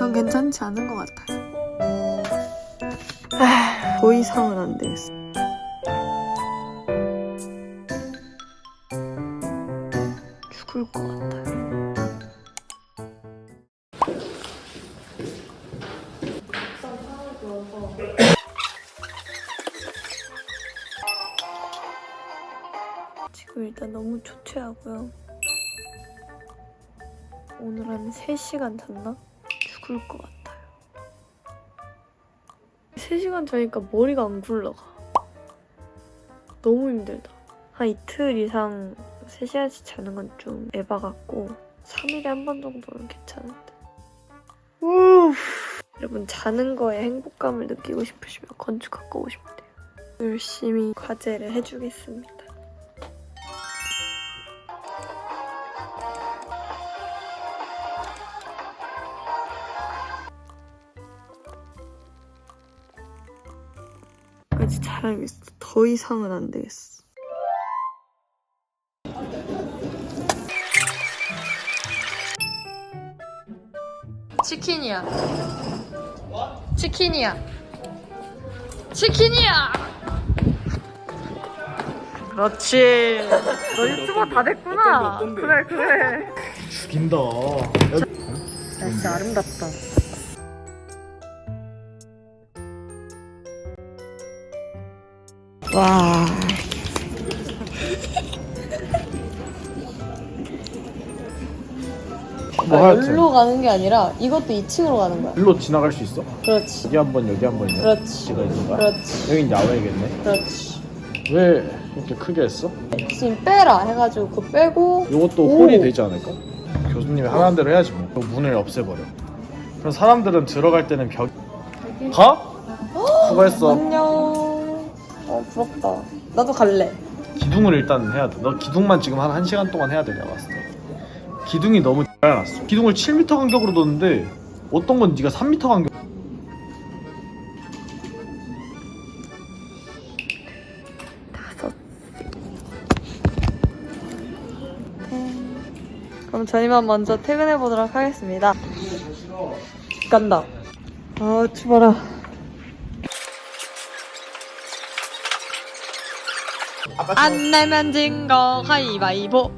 전 괜찮지 않은 것 같아요. 아, 더 이상은 안 되겠어. 죽을 것 같아요. 지금 일단 너무 초췌하고요. 오늘 한 3시간 잤나? 죽을 것 같아요. 3시간 자니까 머리가 안 굴러가. 너무 힘들다. 한 이틀 이상 3시간씩 자는 건 좀 에바 같고 3일에 한 번 정도는 괜찮은데. 우 여러분 자는 거에 행복감을 느끼고 싶으시면 건축학과 오시면 돼요. 열심히 과제를 해주겠습니다. 까지 잘하겠어. 더 이상은 안 되겠어. 치킨이야. 치킨이야. 치킨이야. 그렇지. 너 유튜버 다 됐구나. 그래 그래. 죽인다. 날씨 아름답다. 와. 뭐 아, 하여튼 여기로 가는 게 아니라 이것도 2층으로 가는 거야. 일로 지나갈 수 있어? 그렇지. 여기 한 번, 여기 한 번 있네. 그렇지. 지가 있는 거야? 그렇지. 여긴 야외겠네. 그렇지. 왜 이렇게 크게 했어? 지금 빼라 해가지고 그거 빼고 이것도 오. 홀이 되지 않을까? 교수님이 하라는 대로 해야지 뭐. 그 문을 없애버려. 그럼 사람들은 들어갈 때는 벽. 가? 수고했어. 안녕. 어 부럽다. 나도 갈래. 기둥을 일단 해야 돼. 너 기둥만 지금 한 1시간 동안 해야 되냐 봤을 때. 기둥이 너무 잘났어. 기둥을 7m 간격으로 뒀는데 어떤 건 네가 3m 간격. 다섯. 그럼 저희만 먼저 퇴근해 보도록 하겠습니다. 간다. 아, 출발아. 안 내면 진 거 가위바위보.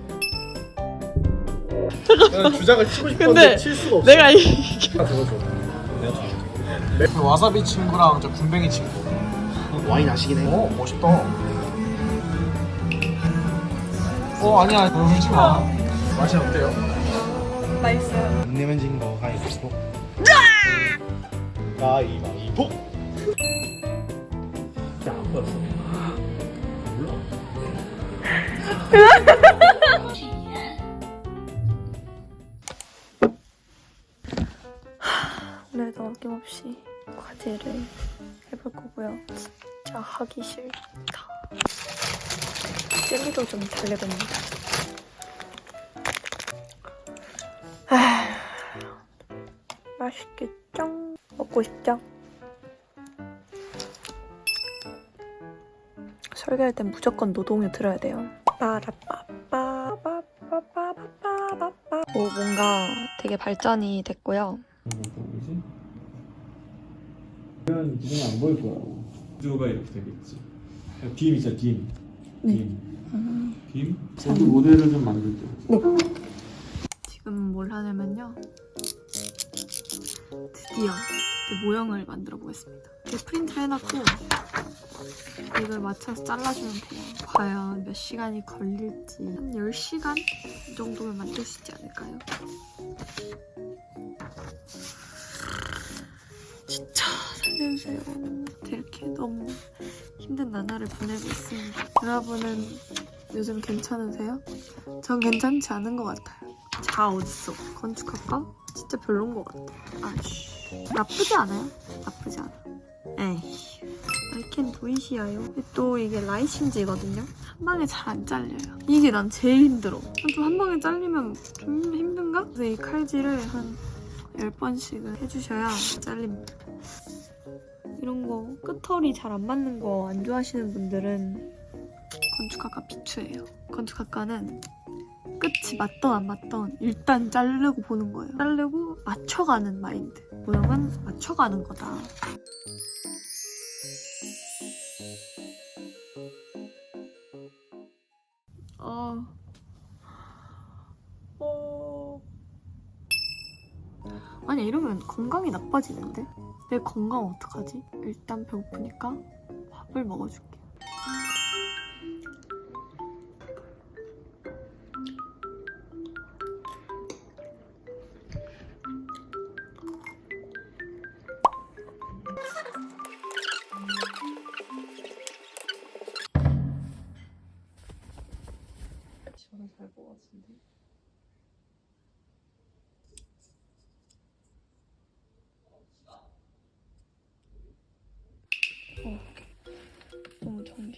주작을 치고 싶었는데 근데 칠 수가 없어. 내가 이 들어줘. 내가 줄게. 그 와사비 친구랑 저 군뱅이 친구. 와인 아시긴 해. 어 멋있다. 어 아니야 울지 마. 맛이 어때요? 맛있어요. 안 내면 진 거 가위바위보 가위바위보. 야안 보였어 오늘도 어김없이 과제를 해볼 거고요. 진짜 하기 싫다. 젤리도 좀 달래봅니다. 아, 맛있겠죠? 먹고 싶죠? 설계할 땐 무조건 노동요 들어야 돼요. 빠라빠빠빠빠빠빠빠. 오, 뭔가 되게 발전이 됐고요. 뭐지? 이런 기준이 안 보일 거야 구조가 이렇게 되겠지 빔 있잖아 빔 네. 빔. 빔? 여기 모델을 좀 만들 때 지금 뭘 하냐면요. 드디어 그 모형을 만들어 보겠습니다. 이렇게 프린트를 해놨고 이걸 맞춰서 잘라주면 돼요. 과연 몇 시간이 걸릴지 한 10시간 정도면 만들 수 있지 않을까요? 진짜 살려주세요. 이렇게 너무 힘든 나날을 보내고 있습니다. 여러분은 요즘 괜찮으세요? 전 괜찮지 않은 것 같아요. 자 어딨어? 건축학과? 진짜 별론 것 같아. 아씨 나쁘지 않아요? 나쁘지 않아. 에이 do it이야요. 또 이게 라이신지거든요. 한 방에 잘 안 잘려요. 이게 난 제일 힘들어. 좀 한 방에 잘리면 좀 힘- 힘든가? 그래서 이 칼질을 한 10번씩은 해주셔야 잘립니다. 이런 거 끝털이 잘 안 맞는 거 안 좋아하시는 분들은 건축학과 비추예요. 건축학과는 끝이 맞던 안 맞던 일단 자르고 보는 거예요. 자르고 맞춰가는 마인드. 모형은 맞춰가는 거다. 아니 이러면 건강이 나빠지는데? 내 건강 어떡하지? 일단 배고프니까 밥을 먹어줄게.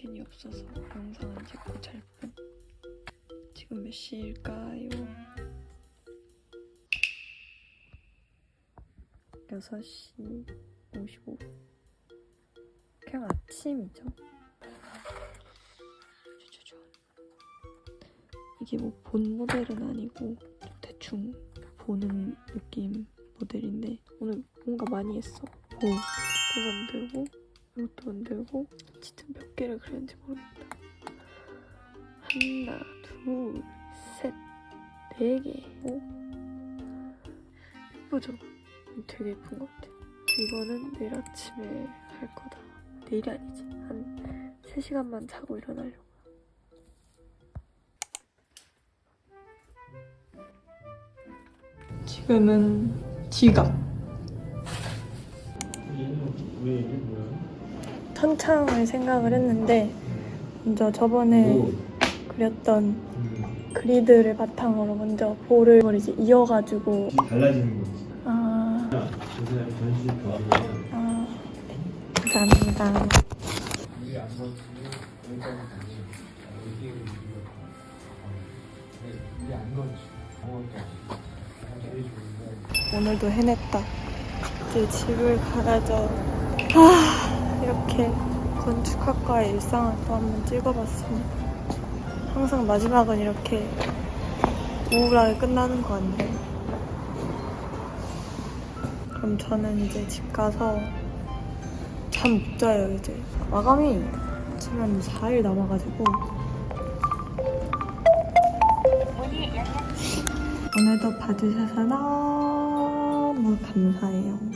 정신이 없어서 영상 안 찍고 잘 뻔. 지금 몇 시일까요? 6시 55분. 그냥 아침이죠. 이게 뭐 본 모델은 아니고 대충 보는 느낌 모델인데 오늘 뭔가 많이 했어. 오, 또 만들고 이것도 만들고 진짜 몇 개를 그렸는지 모르겠다. 하나, 둘, 셋, 네 개. 오, 예쁘죠? 되게 예쁜 것 같아. 이거는 내일 아침에 할 거다. 내일이 아니지. 한 3시간만 자고 일어나려고. 지금은 지각. 왜 이게 뭐야? 천창을 생각을 했는데 먼저 저번에 뭐? 그렸던 음, 그리드를 바탕으로 먼저 볼을 이제 이어가지고 이 달라지는 거지. 아, 요새 전시 좋아하면 아 네. 감사합니다. 우리 안 거치고 여기까지 가지. 이게 우리 안 거치. 아무것도 안 제일 좋은데. 오늘도 해냈다. 이제 집을 가야죠. 아, 이렇게 건축학과의 일상을 또 한번 찍어봤습니다. 항상 마지막은 이렇게 우울하게 끝나는 거 같네. 그럼 저는 이제 집 가서 잠 못 자요, 이제. 마감이 지금 한 4일 남아가지고. 오늘도 봐주셔서 너무 감사해요.